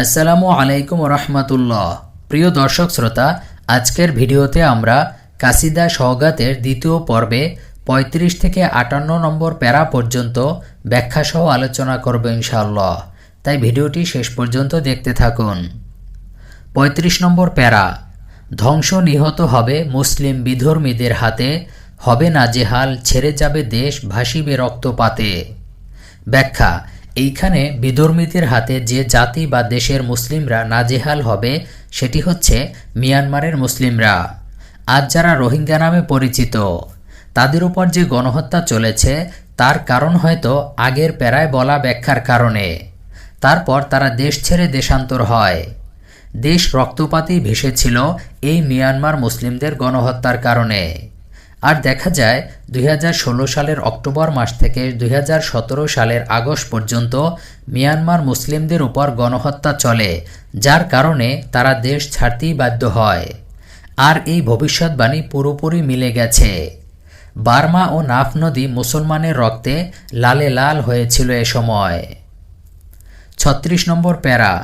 আসসালামু আলাইকুম রহমতুল্লাহ প্রিয় দর্শক শ্রোতা, আজকের ভিডিওতে আমরা কাসিদা সওগাতের দ্বিতীয় পর্বে ৩৫ থেকে আটান্ন নম্বর প্যারা পর্যন্ত ব্যাখ্যাসহ আলোচনা করব ইনশাআল্লাহ। তাই ভিডিওটি শেষ পর্যন্ত দেখতে থাকুন। ৩৫ নম্বর প্যারা, ধ্বংস নিহত হবে মুসলিম বিধর্মীদের হাতে, হবে না জেহাল ছেড়ে যাবে দেশ ভাসিবে রক্তপাতে। ব্যাখ্যা এইখানে বিধর্মীদের হাতে যে জাতি বা দেশের মুসলিমরা নাজেহাল হবে, সেটি হচ্ছে মিয়ানমারের মুসলিমরা। আজ যারা রোহিঙ্গা নামে পরিচিত, তাদের উপর যে গণহত্যা চলেছে, তার কারণ হয়তো আগের প্যারায় বলা ব্যাখ্যার কারণে। তারপর তারা দেশ ছেড়ে দেশান্তর হয়। দেশ রক্তপাতেই ভেসেছিল এই মিয়ানমার মুসলিমদের গণহত্যার কারণে। আর দেখা যায় দুই হাজার ষোলো সালের অক্টোবর মাস থেকে দুই হাজার সতেরো সালের আগস্ট পর্যন্ত মিয়ানমার মুসলিমদের উপর গণহত্যা চলে, যার কারণে তারা দেশ ছাড়তেই বাধ্য হয়। আর এই ভবিষ্যৎবাণী পুরোপুরি মিলে গেছে। বার্মা ও নাফ নদী মুসলমানের রক্তে লালে লাল হয়েছিল এ সময়। ছত্রিশ নম্বর প্যারা,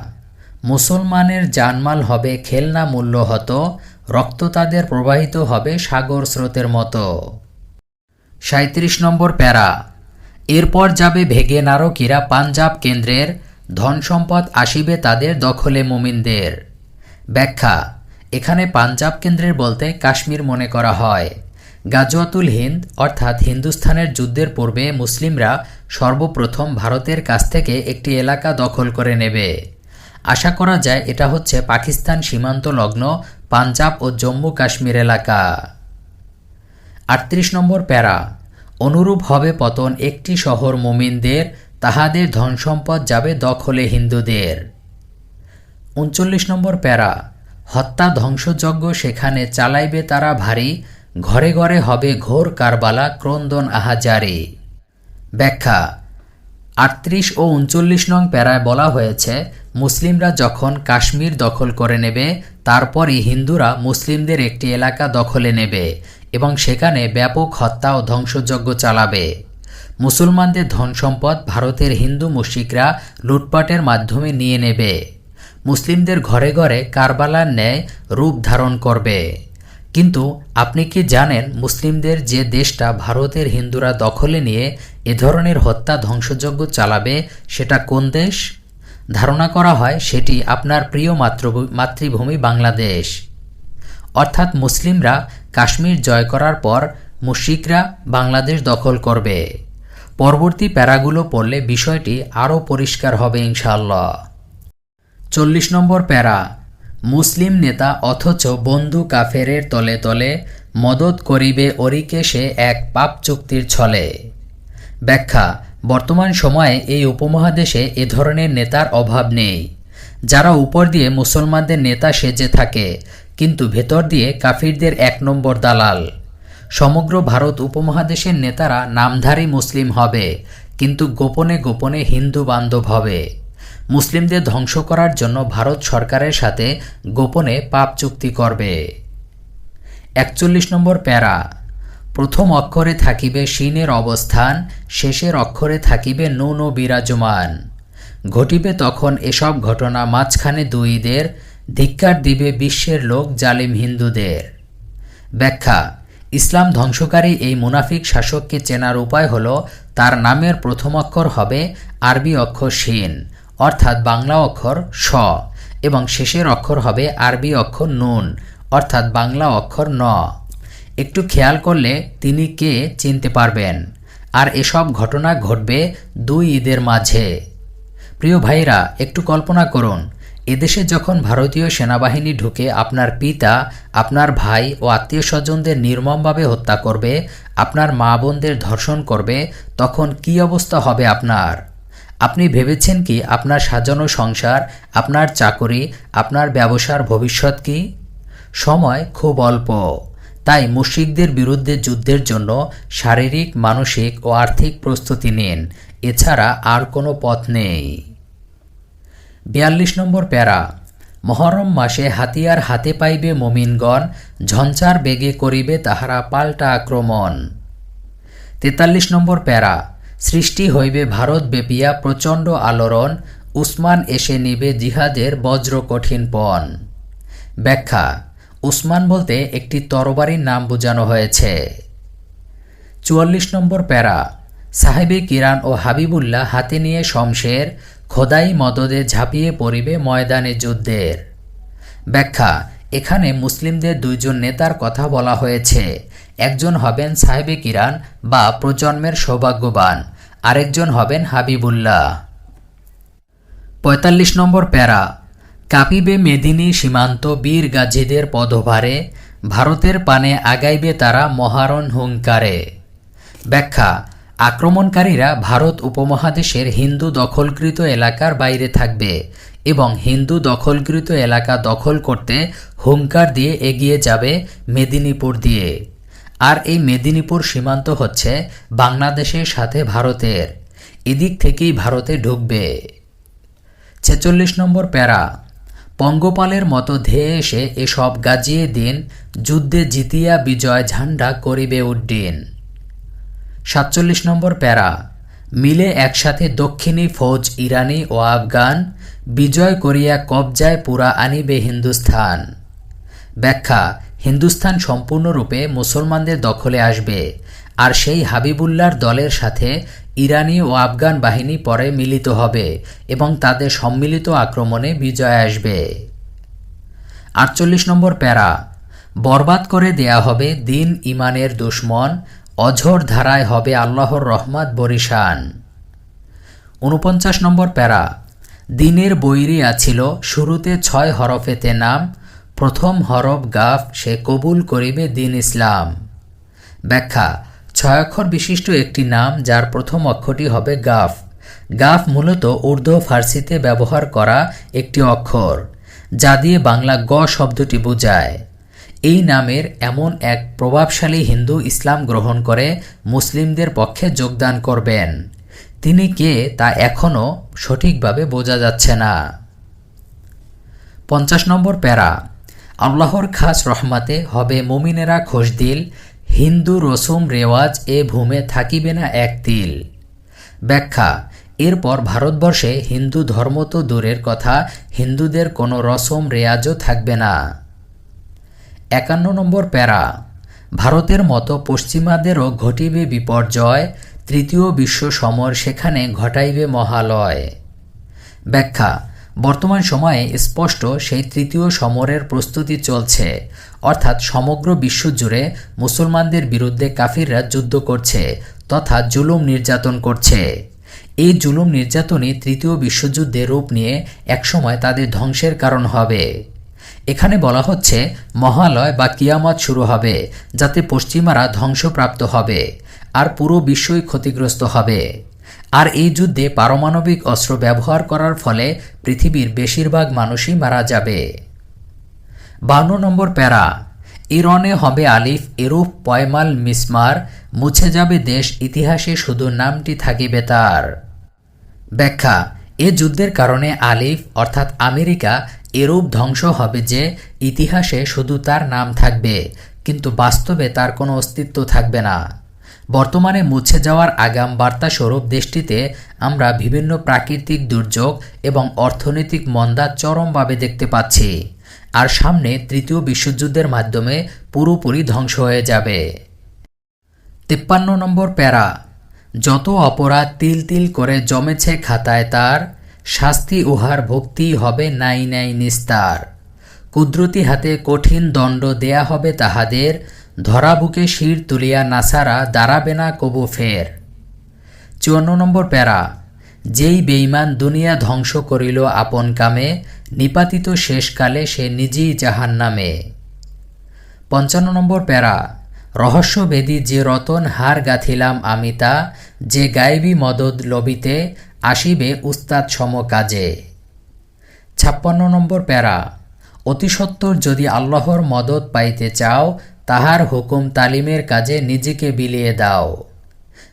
মুসলমানের জানমাল হবে খেলনা মূল্য হতো রক্ত তাদের প্রবাহিত হবে সাগর স্রোতের মতো। সাঁত্রিশ নম্বর প্যারা। এরপর যাবে ভেগে নারকীরা পাঞ্জাব কেন্দ্রের ধন সম্পদ আসিবে তাদের দখলে মুমিনদের। ব্যাখ্যা, এখানে পাঞ্জাব কেন্দ্রের বলতে কাশ্মীর মনে করা হয়। গাজওয়াতুল হিন্দ অর্থাৎ হিন্দুস্থানের যুদ্ধের পূর্বে মুসলিমরা সর্বপ্রথম ভারতের কাছ থেকে একটি এলাকা দখল করে নেবে। আশা করা যায় এটা হচ্ছে পাকিস্তান সীমান্ত লগ্ন, পাঞ্জাব ও জম্মু কাশ্মীর এলাকা। আটত্রিশ নম্বর প্যারা। অনুরূপ হবে পতন একটি শহর মুমিনদের, তাহাদের ধন সম্পদ যাবে দখলে হিন্দুদের। উনচল্লিশ নম্বর প্যারা। হত্যা ধ্বংসযজ্ঞ সেখানে চালাইবে তারা ভারী, ঘরে ঘরে হবে ঘোর কারবালা, ক্রন্দন আহাজারি। ব্যাখ্যা আটত্রিশ ও উনচল্লিশ নং প্যারায় বলা হয়েছে, মুসলিমরা যখন কাশ্মীর দখল করে নেবে, তারপরই হিন্দুরা মুসলিমদের একটি এলাকা দখলে নেবে এবং সেখানে ব্যাপক হত্যা ও ধ্বংসযজ্ঞ চালাবে। মুসলমানদের ধন সম্পদ ভারতের হিন্দু মুশিকরা লুটপাটের মাধ্যমে নিয়ে নেবে। মুসলিমদের ঘরে ঘরে কারবালার ন্যায় রূপ ধারণ করবে। কিন্তু আপনি কি জানেন মুসলিমদের যে দেশটা ভারতের হিন্দুরা দখলে নিয়ে এ ধরনের হত্যা ধ্বংসযজ্ঞ চালাবে সেটা কোন দেশ? ধারণা করা হয় সেটি আপনার প্রিয় মাতৃ মাতৃভূমি বাংলাদেশ। অর্থাৎ মুসলিমরা কাশ্মীর জয় করার পর মুশিকরা বাংলাদেশ দখল করবে। পরবর্তী প্যারাগুলো পড়লে বিষয়টি আরও পরিষ্কার হবে ইনশাল্লাহ চল্লিশ নম্বর প্যারা। মুসলিম নেতা অথচ বন্ধু কাফেরের তলে তলে মদত করিবে অরিকে সে এক পাপ চুক্তির ছলে। ব্যাখ্যা, বর্তমান সময়ে এই উপমহাদেশে এ ধরনের নেতার অভাব নেই। যারা উপর দিয়ে মুসলমানদের নেতা সেজে থাকে, কিন্তু ভেতর দিয়ে কাফিরদের এক নম্বর দালাল। সমগ্র ভারত উপমহাদেশের নেতারা নামধারী মুসলিম হবে, কিন্তু গোপনে গোপনে হিন্দু বান্ধব হবে। মুসলিমদের ধ্বংস করার জন্য ভারত সরকারের সাথে গোপনে পাপ চুক্তি করবে। একচল্লিশ নম্বর প্যারা। প্রথম অক্ষরে থাকিবে শিনের অবস্থান, শেষের অক্ষরে থাকিবে নুন ও বিরাজমান। ঘটিবে তখন এসব ঘটনা মাঝখানে দুইদের, ধিক্কার দিবে বিশ্বের লোক জালিম হিন্দুদের। ব্যাখ্যা, ইসলাম ধ্বংসকারী এই মুনাফিক শাসককে চেনার উপায় হল, তার নামের প্রথম অক্ষর হবে আরবি অক্ষর শিন অর্থাৎ বাংলা অক্ষর স এবং শেষের অক্ষর হবে আরবি অক্ষর নুন, অর্থাৎ বাংলা অক্ষর ন। একটু খেয়াল করলে তিনি কে চিনতে পারবেন। আর এসব ঘটনা ঘটবে দুই ঈদের মাঝে। প্রিয় ভাইরা, একটু কল্পনা করুন, এদেশে যখন ভারতীয় সেনাবাহিনী ঢুকে আপনার পিতা, আপনার ভাই ও আত্মীয় স্বজনদের নির্মমভাবে হত্যা করবে, আপনার মা বোনদের ধর্ষণ করবে, তখন কি অবস্থা হবে আপনার? আপনি ভেবেছেন কি আপনার সাজানো সংসার, আপনার চাকরি, আপনার ব্যবসার ভবিষ্যৎ কি? সময় খুব অল্প। তাই মুশিকদের বিরুদ্ধে যুদ্ধের জন্য শারীরিক, মানসিক ও আর্থিক প্রস্তুতি নিন। এছাড়া আর কোনো পথ নেই। বিয়াল্লিশ নম্বর প্যারা। মহরম মাসে হাতিয়ার হাতে পাইবে মমিনগণ ঝঞ্চার বেগে করিবে তাহারা পাল্টা আক্রমণ। তেতাল্লিশ নম্বর প্যারা। সৃষ্টি হইবে ভারত বেপিয়া প্রচণ্ড আলোড়ন, উসমান এসে নিবে জিহাদের বজ্র কঠিন পণ। ব্যাখ্যা, উসমান বলতে একটি তরবারির নাম বোঝানো হয়েছে। চুয়াল্লিশ নম্বর প্যারা, সাহেবে কিরান ও হাবিবুল্লাহ হাতে নিয়ে শমশের খোদাই মদদে ঝাঁপিয়ে পড়িবে ময়দানে যুদ্ধের। ব্যাখ্যা, এখানে মুসলিমদের দুইজন নেতার কথা বলা হয়েছে, একজন হবেন সাহেবে কিরান বা প্রজন্মের সৌভাগ্যবান। আরেকজন হবেন হাবিবুল্লাহ। পঁয়তাল্লিশ নম্বর প্যারা, কাঁপিবে মেদিনী সীমান্ত বীর গাজীদের পদভারে, ভারতের পানে আগাইবে তারা মহারণ হুঙ্কারে। ব্যাখ্যা, আক্রমণকারীরা ভারত উপমহাদেশের হিন্দু দখলকৃত এলাকার বাইরে থাকবে এবং হিন্দু দখলকৃত এলাকা দখল করতে হুঙ্কার দিয়ে এগিয়ে যাবে মেদিনীপুর দিয়ে। আর এই মেদিনীপুর সীমান্ত হচ্ছে বাংলাদেশের সাথে ভারতের। এদিক থেকেই ভারতে ঢুকবে। ছেচল্লিশ নম্বর প্যারা। পঙ্গপালের মতো ধেয়ে এসে এসব গাজিয়ে দিন, যুদ্ধে জিতিয়া বিজয় ঝান্ডা করিবে উড্ডিন। সাতচল্লিশ নম্বর প্যারা। মিলে একসাথে দক্ষিণী ফৌজ ইরানি ও আফগান, বিজয় করিয়া কবজায় পুরা আনিবে হিন্দুস্থান। ব্যাখ্যা হিন্দুস্থান সম্পূর্ণরূপে মুসলমানদের দখলে আসবে। আর সেই হাবিবুল্লার দলের সাথে ইরানি ও আফগান বাহিনী পরে মিলিত হবে এবং তাদের সম্মিলিত আক্রমণে বিজয় আসবে। আটচল্লিশ নম্বর প্যারা। বরবাদ করে দেয়া হবে দিন ইমানের দুশ্মন, অঝোর ধারায় হবে আল্লাহর রহমাত বরিশান। উনপঞ্চাশ নম্বর প্যারা। দিনের বৈরি আছিল, শুরুতে ছয় হরফেতে নাম প্রথম হরফ গাফ সে কবুল করিবে দিন ইসলাম। ব্যাখ্যা, ছয় অক্ষর বিশিষ্ট একটি নাম যার প্রথম অক্ষরটি হবে গাফ। গাফ মূলত উর্দু, ফার্সিতে ব্যবহার করা একটি অক্ষর, যা দিয়ে বাংলা গ শব্দটি বোঝায়। এই নামের এমন এক প্রভাবশালী হিন্দু ইসলাম গ্রহণ করে, মুসলিমদের পক্ষে যোগদান করবেন। তিনি কে তা এখনও সঠিকভাবে বোঝা যাচ্ছে না। পঞ্চাশ নম্বর প্যারা আল্লাহর খাস রহমাতে হবে মুমিনেরা খোশদিল হিন্দু রসুম রেওয়াজ এ ভূমে থাকিবে না এক তিল। ব্যাখ্যা, এরপর ভারতবর্ষে হিন্দু ধর্ম তো দূরের কথা, হিন্দুদের কোনো রসম রেয়াজও থাকবে না। একান্ন নম্বর প্যারা, ভারতের মতো পশ্চিমাদেরও ঘটিবে বিপর্যয়, তৃতীয় বিশ্ব সমর সেখানে ঘটাইবে মহালয়। ব্যাখ্যা বর্তমান সময়ে স্পষ্ট সেই তৃতীয় সমরের প্রস্তুতি চলছে। অর্থাৎ সমগ্র বিশ্ব জুড়ে মুসলমানদের বিরুদ্ধে কাফিররা যুদ্ধ করছে তথা জুলুম নির্যাতন করছে। এই জুলুম নির্যাতনই তৃতীয় বিশ্বযুদ্ধে রূপ নিয়ে একসময় তাদের ধ্বংসের কারণ হবে। এখানে বলা হচ্ছে, মহালয় বা কিয়ামত শুরু হবে, যাতে পশ্চিমারা ধ্বংসপ্রাপ্ত হবে, আর পুরো বিশ্বই ক্ষতিগ্রস্ত হবে। আর এই যুদ্ধে পারমাণবিক অস্ত্র ব্যবহার করার ফলে পৃথিবীর বেশিরভাগ মানুষই মারা যাবে। বান্ন নম্বর প্যারা। ইরনে হবে আলিফ, এরূপ পয়মাল মিসমার, মুছে যাবে দেশ, ইতিহাসে শুধু নামটি থাকিবে তার। ব্যাখ্যা, এ যুদ্ধের কারণে আলিফ, অর্থাৎ আমেরিকা, এরূপ ধ্বংস হবে যে ইতিহাসে শুধু তার নাম থাকবে, কিন্তু বাস্তবে তার কোনো অস্তিত্ব থাকবে না। বর্তমানে মুছে যাওয়ার আগাম বার্তা স্বরূপ দেশটিতে আমরা বিভিন্ন প্রাকৃতিক দুর্যোগ এবং অর্থনৈতিক মন্দা চরমভাবে দেখতে পাচ্ছি। আর সামনে তৃতীয় বিশ্বযুদ্ধের মাধ্যমে পুরোপুরি ধ্বংস হয়ে যাবে। তিপ্পান্ন নম্বর প্যারা। যত অপরাধ তিল তিল করে জমেছে খাতায় তার, শাস্তি উহার ভক্তি হবে নাই নাই নিস্তার। কুদরতি হাতে কঠিন দণ্ড দেয়া হবে তাহাদের ধরা বুকে শির তুলিয়া নাসারা, দাঁড়াবে না কবু ফের। চুয়ান্ন নম্বর প্যারা, যেই বেইমান দুনিয়া ধ্বংস করিল আপন কামে, নিপাতিত শেষকালে সে নিজেই জাহান নামে পঞ্চান্ন নম্বর প্যারা, রহস্যবেদী যে রতন হার গাথিলাম আমি তা, যে গাইবি মদদ লবিতে আসিবে উস্তাদ সম কাজে। ছাপ্পান্ন নম্বর প্যারা অতিসত্বর যদি আল্লাহর মদত পাইতে চাও তাহার হুকুম তালিমের কাজে নিজেকে বিলিয়ে দাও।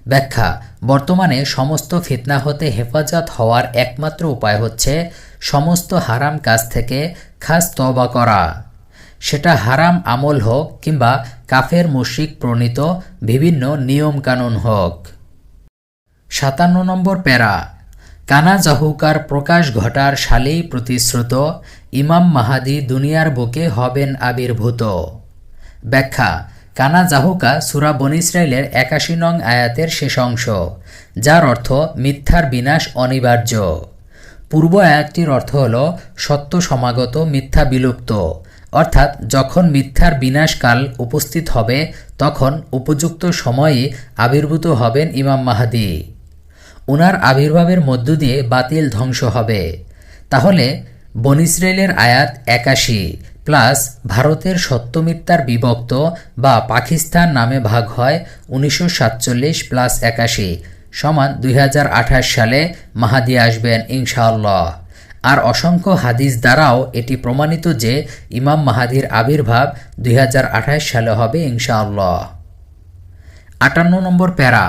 ব্যাখ্যা, বর্তমানে সমস্ত ফিতনা হতে হেফাজত হওয়ার একমাত্র উপায় হচ্ছে সমস্ত হারাম কাজ থেকে খাস তবা করা। সেটা হারাম আমল হোক কিংবা কাফের মুশিক প্রণীত বিভিন্ন নিয়মকানুন হোক। সাতান্ন নম্বর প্যারা, কানা জাহুকার প্রকাশ ঘটার সালেই প্রতিশ্রুত, ইমাম মাহাদি দুনিয়ার বুকে হবেন আবির্ভূত। ব্যাখ্যা। কানা জাহুকা সুরা বন ইসরায়েলের একাশি নং আয়াতের শেষ অংশ, যার অর্থ মিথ্যার বিনাশ অনিবার্য। পূর্ব আয়াতটির অর্থ হল সত্য সমাগত, মিথ্যা বিলুপ্ত। অর্থাৎ যখন মিথ্যার বিনাশকাল উপস্থিত হবে, তখন উপযুক্ত সময়ে আবির্ভূত হবেন ইমাম মাহাদি। ওনার আবির্ভাবের মধ্য দিয়ে বাতিল ধ্বংস হবে। তাহলে বন ইসরায়েলের আয়াত একাশি প্লাস ভারতের সত্যমিথ্যার বিভক্ত বা পাকিস্তান নামে ভাগ হয় উনিশশো সাতচল্লিশ প্লাস একাশি সমান দুই হাজার আঠাশ সালে মাহাদি আসবেন ইনশাআল্লাহ। আর অসংখ্য হাদিস দ্বারাও এটি প্রমাণিত যে ইমাম মাহাদির আবির্ভাব দুই হাজার আঠাশ সালে হবে ইনশাআল্লাহ। আটান্ন নম্বর প্যারা,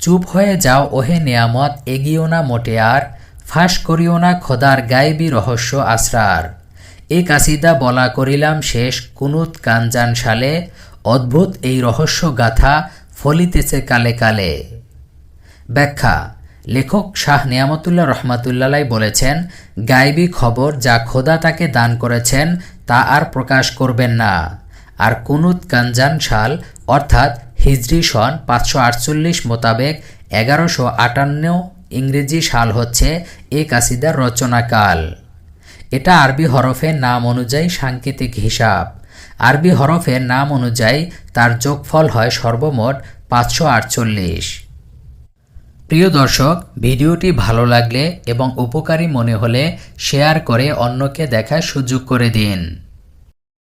চুপ হয়ে যাও ওহে নেয়ামত, এগিও না মোটে আর, ফাঁস করিও না খোদার গায়েবী রহস্য আসরার এ কাসিদা বলা করিলাম শেষ কুনুত কানজান সালে অদ্ভুত এই রহস্য গাথা ফলিতেছে কালে কালে। ব্যাখ্যা, লেখক শাহ নিয়ামতুল্লাহ রহমাতুল্লাহ বলেছেন গায়েবী খবর যা খোদা তাকে দান করেছেন তা আর প্রকাশ করবেন না। আর কুনুত কানজান সাল অর্থাৎ হিজরি সন পাঁচশো আটচল্লিশ মোতাবেক এগারোশো আটান্ন ইংরেজি সাল হচ্ছে এ কাসিদার রচনাকাল। এটা আরবি হরফের নাম অনুযায়ী সাংকেতিক হিসাব। আরবি হরফের নাম অনুযায়ী তার যোগফল হয় সর্বমোট পাঁচশো আটচল্লিশ। প্রিয় দর্শক, ভিডিওটি ভালো লাগলে এবং উপকারী মনে হলে শেয়ার করে অন্যকে দেখার সুযোগ করে দিন।